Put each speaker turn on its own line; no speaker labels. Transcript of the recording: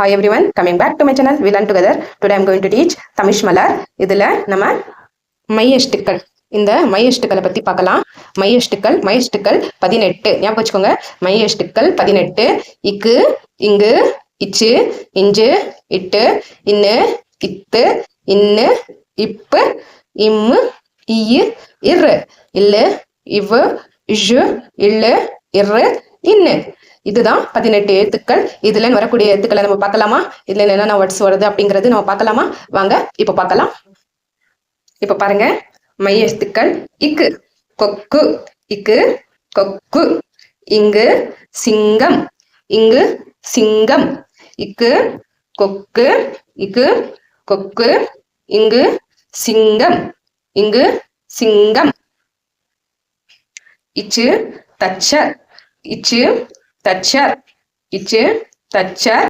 Hi everyone, coming back to my channel, we learn together. Today I'm going to teach தமிஷ் மலர் இதில் நம்ம மையஷ்டுக்கள் இந்த மையஷ்டுக்களை பற்றி பார்க்கலாம். மையஷ்டுக்கள் மையஷ்டுக்கள் பதினெட்டு. ஞாபகம் வச்சுக்கோங்க. மையஷ்டுக்கள் பதினெட்டு. இக்கு இங்கு இச்சு இஞ்சு இட்டு இன்னு இத்து இன்னு இப்பு இம்மு இயு இரு. இல்லு இவ்வு இஷு இல்லு இரு இன்னு. இதுதான் பதினெட்டு எழுத்துக்கள். இதுல வரக்கூடிய எழுத்துக்களை நம்ம பார்க்கலாமா? இதுல என்னென்ன வேர்ட்ஸ் வருது அப்படிங்கிறது நம்ம பார்க்கலாமா? வாங்க இப்போ பார்க்கலாம். இப்போ பாருங்க. மைய எழுத்துக்கள். இக்கு கொக்கு. இக்கு கொக்கு. இங்கு சிங்கம். இங்கு சிங்கம். இக்கு கொக்கு. இக்கு கொக்கு. இங்கு சிங்கம். இங்கு சிங்கம். இச்சு தச்சர் இச்சு தச்சர் இச்சு தச்சர்